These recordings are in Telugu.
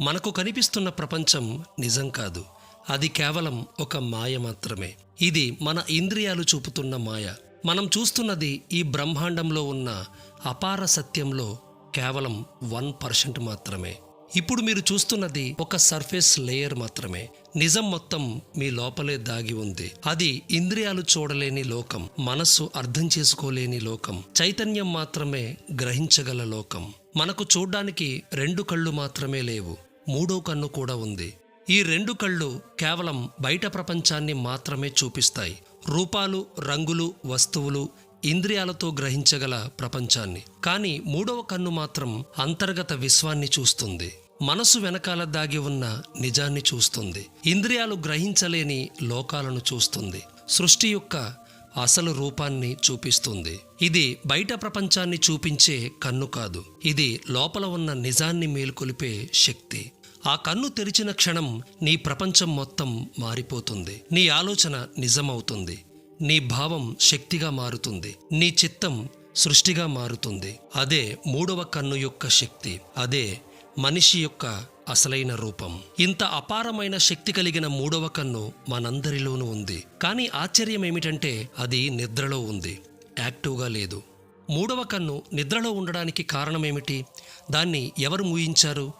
మనకు కనిపిస్తున్న ప్రపంచం నిజం కాదు. అది కేవలం ఒక మాయ మాత్రమే. ఇది మన ఇంద్రియాలు చూపుతున్న మాయ. మనం చూస్తున్నది ఈ బ్రహ్మాండంలో ఉన్న అపార సత్యంలో కేవలం వన్ పర్సెంట్ మాత్రమే. ఇప్పుడు మీరు చూస్తున్నది ఒక సర్ఫేస్ లేయర్ మాత్రమే. నిజం మొత్తం మీ లోపలే దాగి ఉంది. అది ఇంద్రియాలు చూడలేని లోకం. మనస్సు అర్థం చేసుకోలేని లోకం. చైతన్యం మాత్రమే గ్రహించగల లోకం. మనకు చూడ్డానికి రెండు కళ్ళు మాత్రమే లేవు. మూడో కన్ను కూడా ఉంది. ఈ రెండు కళ్ళు కేవలం బయట ప్రపంచాన్ని మాత్రమే చూపిస్తాయి. రూపాలు రంగులు వస్తువులు ఇంద్రియాలతో గ్రహించగల ప్రపంచాన్ని. కానీ మూడవ కన్ను మాత్రం అంతర్గత విశ్వాన్ని చూస్తుంది. మనసు వెనకాల దాగి ఉన్న నిజాన్ని చూస్తుంది. ఇంద్రియాలు గ్రహించలేని లోకాలను చూస్తుంది. సృష్టి యొక్క అసలు రూపాన్ని చూపిస్తుంది. ఇది బయట ప్రపంచాన్ని చూపించే కన్ను కాదు. ఇది లోపల ఉన్న నిజాన్ని మేలుకొలిపే శక్తి. ఆ కన్ను తెరిచిన క్షణం నీ ప్రపంచం మొత్తం మారిపోతుంది. నీ ఆలోచన నిజమవుతుంది. నీ భావం శక్తిగా మారుతుంది. నీ చిత్తం సృష్టిగా మారుతుంది. అదే మూడవ కన్ను యొక్క శక్తి. అదే మనిషి యొక్క అసలైన రూపం. ఇంత అపారమైన శక్తి కలిగిన మూడవ కన్ను మనందరిలోనూ ఉంది. కానీ ఆశ్చర్యం ఏమిటంటే అది నిద్రలో ఉంది. యాక్టివ్గా లేదు. మూడవ కన్ను నిద్రలో ఉండడానికి కారణమేమిటి? దాన్ని ఎవరు మూయించారు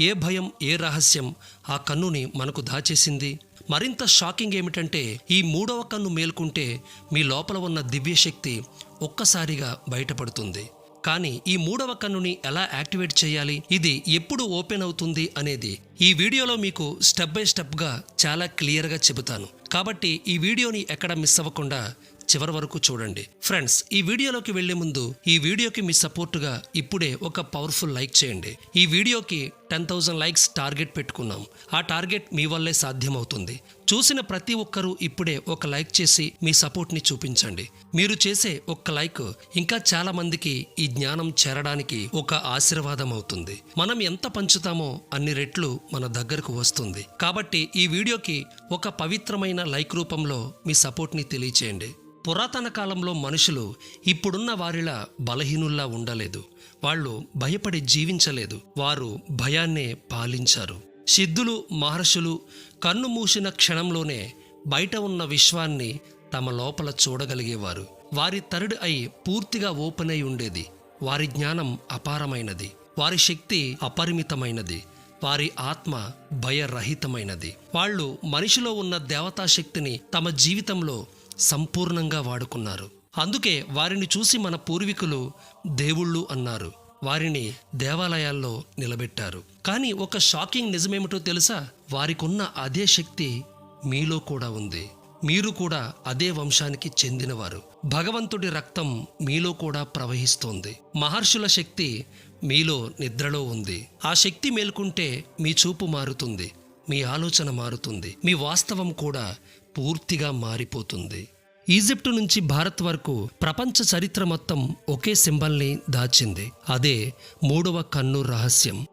ఏ భయం ఏ రహస్యం ఆ కన్నుని మనకు దాచేసింది? మరింత షాకింగ్ ఏమిటంటే ఈ మూడవ కన్ను మేల్కుంటే మీ లోపల ఉన్న దివ్యశక్తి ఒక్కసారిగా బయటపడుతుంది. కానీ ఈ మూడవ కన్నుని ఎలా యాక్టివేట్ చేయాలి? ఇది ఎప్పుడు ఓపెన్ అవుతుంది అనేది ఈ వీడియోలో మీకు స్టెప్ బై స్టెప్గా చాలా క్లియర్గా చెబుతాను. కాబట్టి ఈ వీడియోని ఎక్కడ మిస్ అవ్వకుండా చివరి వరకు చూడండి. ఫ్రెండ్స్ ఈ వీడియోలోకి వెళ్ళే ముందు ఈ వీడియోకి మీ సపోర్టుగా ఇప్పుడే ఒక పవర్ఫుల్ లైక్ చేయండి. ఈ వీడియోకి టెన్ థౌజండ్ లైక్స్ టార్గెట్ పెట్టుకున్నాం. ఆ టార్గెట్ మీ వల్లే సాధ్యమవుతుంది. చూసిన ప్రతి ఒక్కరూ ఇప్పుడే ఒక లైక్ చేసి మీ సపోర్ట్ని చూపించండి. మీరు చేసే ఒక్క లైక్ ఇంకా చాలా మందికి ఈ జ్ఞానం చేరడానికి ఒక ఆశీర్వాదం అవుతుంది. మనం ఎంత పంచుతామో అన్ని రెట్లు మన దగ్గరకు వస్తుంది. కాబట్టి ఈ వీడియోకి ఒక పవిత్రమైన లైక్ రూపంలో మీ సపోర్ట్ని తెలియచేయండి. పురాతన కాలంలో మనుషులు ఇప్పుడున్న వారిలా బలహీనుల్లా ఉండలేదు. వాళ్ళు భయపడి జీవించలేదు. వారు భయాన్నే పాలించారు. సిద్ధులు మహర్షులు కన్ను మూసిన క్షణంలోనే బయట ఉన్న విశ్వాన్ని తమ లోపల చూడగలిగేవారు. వారి తరుడు అయి పూర్తిగా ఓపెన్ అయి ఉండేది. వారి జ్ఞానం అపారమైనది. వారి శక్తి అపరిమితమైనది. వారి ఆత్మ భయరహితమైనది. వాళ్ళు మనిషిలో ఉన్న దేవతా శక్తిని తమ జీవితంలో సంపూర్ణంగా వాడుకున్నారు. అందుకే వారిని చూసి మన పూర్వీకులు దేవుళ్ళు అన్నారు. వారిని దేవాలయాల్లో నిలబెట్టారు. కానీ ఒక షాకింగ్ నిజమేమిటో తెలుసా? వారికున్న అదే శక్తి మీలో కూడా ఉంది. మీరు కూడా అదే వంశానికి చెందినవారు. భగవంతుడి రక్తం మీలో కూడా ప్రవహిస్తోంది. మహర్షుల శక్తి మీలో నిద్రలో ఉంది. ఆ శక్తి మేల్కుంటే మీ చూపు మారుతుంది. మీ ఆలోచన మారుతుంది. మీ వాస్తవం కూడా పూర్తిగా మారిపోతుంది. ఈజిప్టు నుంచి భారత్ వరకు ప్రపంచ చరిత్ర మొత్తం ఒకే సింబల్ని దాచింది. అదే మూడవ కన్ను రహస్యం.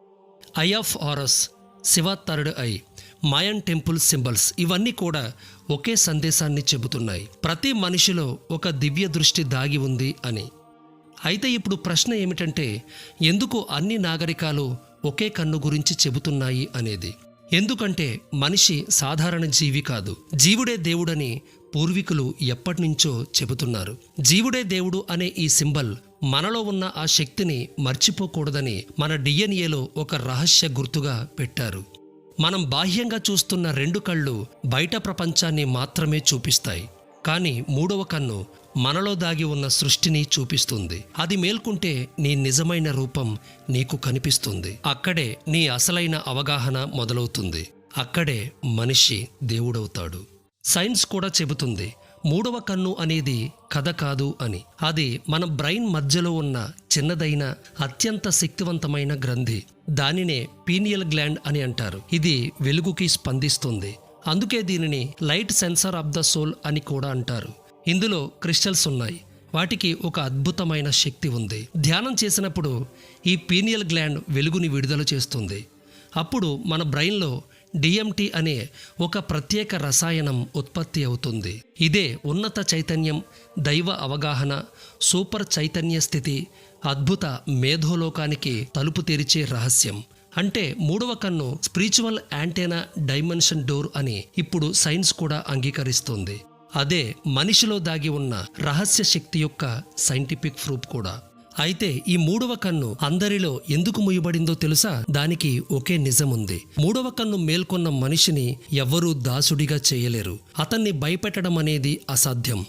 Eye of Horus Shiva third eye Mayan temple symbols ఇవన్నీ కూడా ఒకే సందేశాన్ని చెబుతున్నాయి. ప్రతి మనిషిలో ఒక దివ్య దృష్టి దాగి ఉంది అని. అయితే ఇప్పుడు ప్రశ్న ఏమిటంటే ఎందుకు అన్ని నాగరికాలు ఒకే కన్ను గురించి చెబుతున్నాయి అనేది? ఎందుకంటే మనిషి సాధారణ జీవి కాదు. జీవుడే దేవుడని పూర్వీకులు ఎప్పటినుంచో చెబుతున్నారు. జీవుడే దేవుడు అనే ఈ సింబల్ మనలో ఉన్న ఆ శక్తిని మర్చిపోకూడదని మన డిఎన్ఏలో ఒక రహస్య గుర్తుగా పెట్టారు. మనం బాహ్యంగా చూస్తున్న రెండు కళ్ళు బయట ప్రపంచాన్ని మాత్రమే చూపిస్తాయి. కానీ మూడవ కన్ను మనలో దాగి ఉన్న సృష్టిని చూపిస్తుంది. అది మేల్కుంటే నీ నిజమైన రూపం నీకు కనిపిస్తుంది. అక్కడే నీ అసలైన అవగాహన మొదలవుతుంది. అక్కడే మనిషి దేవుడవుతాడు. సైన్స్ కూడా చెబుతుంది మూడవ కన్ను అనేది కథ కాదు అని. అది మన బ్రెయిన్ మధ్యలో ఉన్న చిన్నదైన అత్యంత శక్తివంతమైన గ్రంథి. దానినే పీనియల్ గ్లాండ్ అని అంటారు. ఇది వెలుగుకి స్పందిస్తుంది. అందుకే దీనిని light sensor of the soul అని కూడా అంటారు. ఇందులో క్రిస్టల్స్ ఉన్నాయి. వాటికి ఒక అద్భుతమైన శక్తి ఉంది. ధ్యానం చేసినప్పుడు ఈ పీనియల్ గ్లాండ్ వెలుగుని విడుదల చేస్తుంది. అప్పుడు మన బ్రెయిన్లో డిఎంటి అనే ఒక ప్రత్యేక రసాయనం ఉత్పత్తి అవుతుంది. ఇదే ఉన్నత చైతన్యం దైవ అవగాహన సూపర్ చైతన్య స్థితి అద్భుత మేధోలోకానికి తలుపు తెరిచే రహస్యం. అంటే మూడవ కన్ను స్పిరిచువల్ యాంటేనా డైమెన్షన్ డోర్ అని ఇప్పుడు సైన్స్ కూడా అంగీకరిస్తుంది. అదే మనిషిలో దాగి ఉన్న రహస్య శక్తి యొక్క సైంటిఫిక్ ప్రూఫ్ కూడా. అయితే ఈ మూడవ కన్ను అందరిలో ఎందుకు ముయ్యబడిందో తెలుసా? దానికి ఒకే నిజముంది మూడవ కన్ను మేల్కొన్న మనిషిని ఎవ్వరూ దాసుడిగా చేయలేరు. అతన్ని భయపెట్టడం అనేది అసాధ్యం.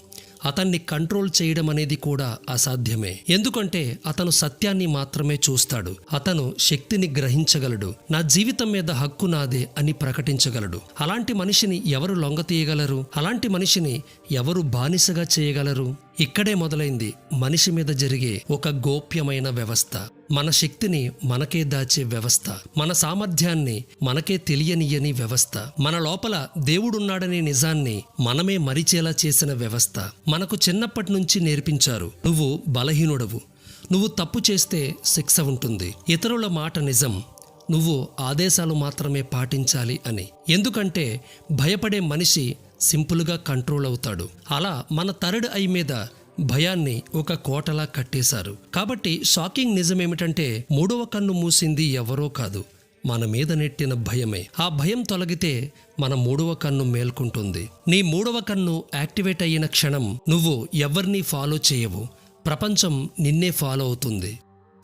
అతన్ని కంట్రోల్ చేయడం అనేది కూడా అసాధ్యమే. ఎందుకంటే అతను సత్యాన్ని మాత్రమే చూస్తాడు. అతను శక్తిని గ్రహించగలడు. నా జీవితం మీద హక్కు నాదే అని ప్రకటించగలడు. అలాంటి మనిషిని ఎవరు లొంగ తీయగలరు అలాంటి మనిషిని ఎవరు బానిసగా చేయగలరు? ఇక్కడే మొదలైంది మనిషి మీద జరిగే ఒక గోప్యమైన వ్యవస్థ. మన శక్తిని మనకే దాచే వ్యవస్థ. మన సామర్థ్యాన్ని మనకే తెలియనియని వ్యవస్థ. మన లోపల దేవుడున్నాడనే నిజాన్ని మనమే మరిచేలా చేసిన వ్యవస్థ. మనకు చిన్నప్పటి నుంచి నేర్పించారు నువ్వు బలహీనుడవు. నువ్వు తప్పు చేస్తే శిక్ష ఉంటుంది. ఇతరుల మాట నిజం. నువ్వు ఆదేశాలు మాత్రమే పాటించాలి అని. ఎందుకంటే భయపడే మనిషి సింపుల్గా కంట్రోల్ అవుతాడు. అలా మన థర్డ్ ఐ మీద భయాన్ని ఒక కోటలా కట్టేశారు. కాబట్టి షాకింగ్ నిజమేమిటంటే మూడవ కన్ను మూసింది ఎవరో కాదు. మన మీద నెట్టిన భయమే. ఆ భయం తొలగితే మన మూడవ కన్ను మేల్కుంటుంది. నీ మూడవ కన్ను యాక్టివేట్ అయిన క్షణం నువ్వు ఎవరిని ఫాలో చేయవు. ప్రపంచం నిన్నే ఫాలో అవుతుంది.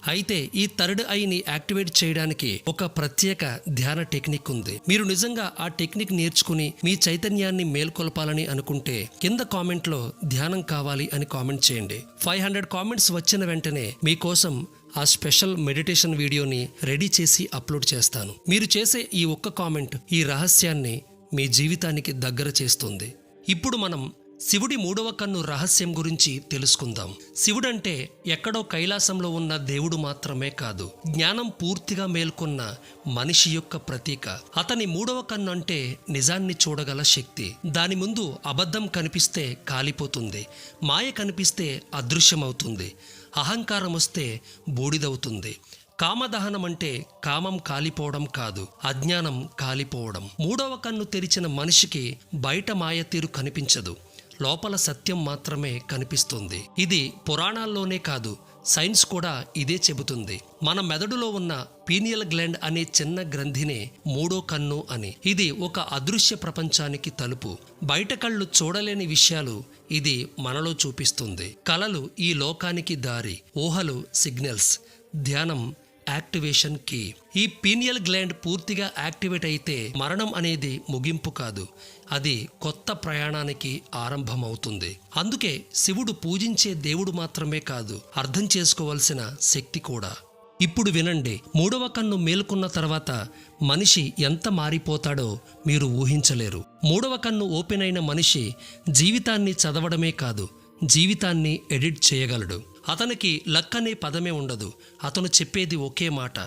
అయితే ఈ థర్డ్ ఐని యాక్టివేట్ చేయడానికి ఒక ప్రత్యేక ధ్యాన టెక్నిక్ ఉంది. మీరు నిజంగా ఆ టెక్నిక్ నేర్చుకుని మీ చైతన్యాన్ని మేల్కొల్పాలని అనుకుంటే కింద కామెంట్లో ధ్యానం కావాలి అని కామెంట్ చేయండి. ఫైవ్ హండ్రెడ్ కామెంట్స్ వచ్చిన వెంటనే మీకోసం ఆ స్పెషల్ మెడిటేషన్ వీడియోని రెడీ చేసి అప్లోడ్ చేస్తాను. మీరు చేసే ఈ ఒక్క కామెంట్ ఈ రహస్యాన్ని మీ జీవితానికి దగ్గర చేస్తుంది. ఇప్పుడు మనం శివుడి మూడవ కన్ను రహస్యం గురించి తెలుసుకుందాం. శివుడంటే ఎక్కడో కైలాసంలో ఉన్న దేవుడు మాత్రమే కాదు జ్ఞానం పూర్తిగా మేల్కొన్న మనిషి యొక్క ప్రతీక. అతని మూడవ కన్ను అంటే నిజాన్ని చూడగల శక్తి. దాని ముందు అబద్ధం కనిపిస్తే కాలిపోతుంది మాయ కనిపిస్తే అదృశ్యమవుతుంది అహంకారం వస్తే బూడిదవుతుంది. కామదహనం అంటే కామం కాలిపోవడం కాదు అజ్ఞానం కాలిపోవడం. మూడవ కన్ను తెరిచిన మనిషికి బయట మాయ తీరు కనిపించదు. లోపల సత్యం మాత్రమే కనిపిస్తుంది. ఇది పురాణాల్లోనే కాదు సైన్స్ కూడా ఇదే చెబుతుంది. మన మెదడులో ఉన్న పీనియల్ గ్లాండ్ అనే చిన్న గ్రంథినే మూడో కన్ను అని. ఇది ఒక అదృశ్య ప్రపంచానికి తలుపు. బయట కళ్ళు చూడలేని విషయాలు ఇది మనలో చూపిస్తుంది. కలలు ఈ లోకానికి దారి ఊహలు సిగ్నల్స్ ధ్యానం యాక్టివేషన్ కీ. ఈ పీనియల్ గ్లాండ్ పూర్తిగా యాక్టివేట్ అయితే మరణం అనేది ముగింపు కాదు. అది కొత్త ప్రయాణానికి ఆరంభమవుతుంది. అందుకే శివుడు పూజించే దేవుడు మాత్రమే కాదు అర్థం చేసుకోవలసిన శక్తి కూడా. ఇప్పుడు వినండి మూడవ కన్ను మేలుకున్న తర్వాత మనిషి ఎంత మారిపోతాడో మీరు ఊహించలేరు. మూడవ కన్ను ఓపెన్ అయిన మనిషి జీవితాన్ని చదవడమే కాదు జీవితాన్ని ఎడిట్ చేయగలడు. అతనికి లక్ అనే పదమే ఉండదు. అతను చెప్పేది ఒకే మాట.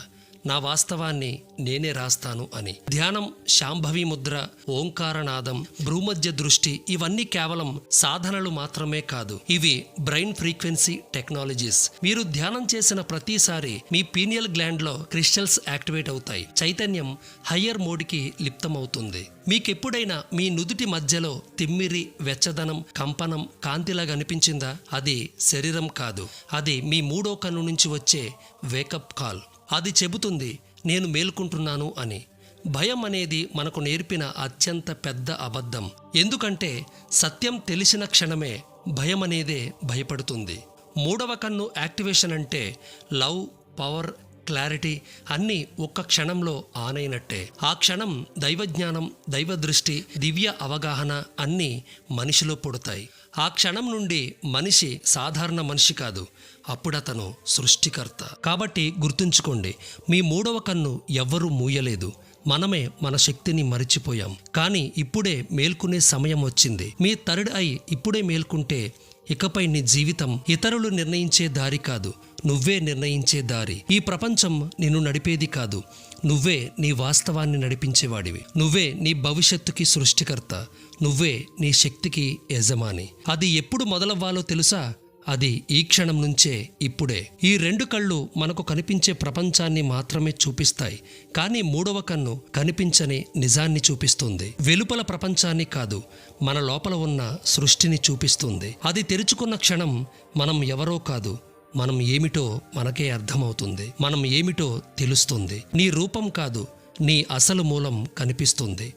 నా వాస్తవాన్ని నేనే రాస్తాను అని. ధ్యానం శాంభవి ముద్ర ఓంకారనాదం భ్రూమధ్య దృష్టి ఇవన్నీ కేవలం సాధనలు మాత్రమే కాదు. ఇవి బ్రెయిన్ ఫ్రీక్వెన్సీ టెక్నాలజీస్. మీరు ధ్యానం చేసిన ప్రతిసారి మీ పీనియల్ గ్లాండ్లో క్రిస్టల్స్ యాక్టివేట్ అవుతాయి. చైతన్యం హయ్యర్ మోడ్కి లిప్తమవుతుంది. మీకెప్పుడైనా మీ నుదుటి మధ్యలో తిమ్మిరి వెచ్చదనం కంపనం కాంతిలాగా అనిపించిందా? అది శరీరం కాదు. అది మీ మూడో కన్ను నుంచి వచ్చే వేకప్ కాల్ అది చెబుతుంది నేను మేల్కుంటున్నాను అని. భయం అనేది మనకు నేర్పిన అత్యంత పెద్ద అబద్ధం. ఎందుకంటే సత్యం తెలిసిన క్షణమే భయం అనేదే భయపడుతుంది. మూడవ కన్ను యాక్టివేషన్ అంటే లవ్ పవర్ క్లారిటీ అన్నీ ఒక్క క్షణంలో ఆనైనట్టే. ఆ క్షణం దైవజ్ఞానం దైవ దృష్టి దివ్య అవగాహన అన్నీ మనిషిలో పుడతాయి. ఆ క్షణం నుండి మనిషి సాధారణ మనిషి కాదు. అప్పుడతను సృష్టికర్త. కాబట్టి గుర్తుంచుకోండి మీ మూడవ కన్ను ఎవ్వరూ మూయలేదు. మనమే మన శక్తిని మరిచిపోయాం. కానీ ఇప్పుడే మేల్కొనే సమయం వచ్చింది. మీ థర్డ్ ఐ ఇప్పుడే మేల్కుంటే ఇకపై నీ జీవితం ఇతరులు నిర్ణయించే దారి కాదు. నువ్వే నిర్ణయించే దారి. ఈ ప్రపంచం నిన్ను నడిపేది కాదు. నువ్వే నీ వాస్తవాన్ని నడిపించేవాడివి. నువ్వే నీ భవిష్యత్తుకి సృష్టికర్త. నువ్వే నీ శక్తికి యజమాని. అది ఎప్పుడు మొదలవ్వాలో తెలుసా? అది ఈ క్షణం నుంచే ఇప్పుడే. ఈ రెండు కళ్ళు మనకు కనిపించే ప్రపంచాన్ని మాత్రమే చూపిస్తాయి. కానీ మూడవ కన్ను కనిపించని నిజాన్ని చూపిస్తుంది. వెలుపల ప్రపంచాన్ని కాదు మన లోపల ఉన్న సృష్టిని చూపిస్తుంది. అది తెరుచుకున్న క్షణం మనం ఎవరో కాదు మనం ఏమిటో మనకే అర్థమవుతుంది. మనం ఏమిటో తెలుస్తుంది. నీ రూపం కాదు నీ అసలు మూలం కనిపిస్తుంది.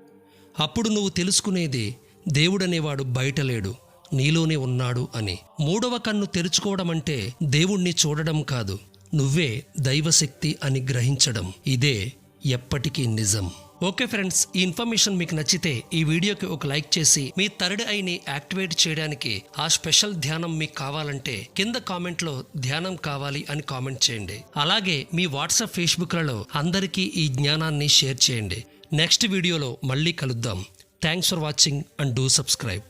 అప్పుడు నువ్వు తెలుసుకునేది దేవుడనేవాడు బయట లేడు నీలోనే ఉన్నాడు అని. మూడవ కన్ను తెరుచుకోవడం అంటే దేవుణ్ణి చూడడం కాదు నువ్వే దైవశక్తి అని గ్రహించడం. ఇదే ఎప్పటికీ నిజం. ఓకే ఫ్రెండ్స్ ఈ ఇన్ఫర్మేషన్ మీకు నచ్చితే ఈ వీడియోకి ఒక లైక్ చేసి మీ థర్డ్ ఐని యాక్టివేట్ చేయడానికి ఆ స్పెషల్ ధ్యానం మీకు కావాలంటే కింద కామెంట్లో ధ్యానం కావాలి అని కామెంట్ చేయండి. అలాగే మీ వాట్సాప్ ఫేస్బుక్లలో అందరికీ ఈ జ్ఞానాన్ని షేర్ చేయండి. నెక్స్ట్ వీడియోలో మళ్ళీ కలుద్దాం. Thanks for watching and do subscribe.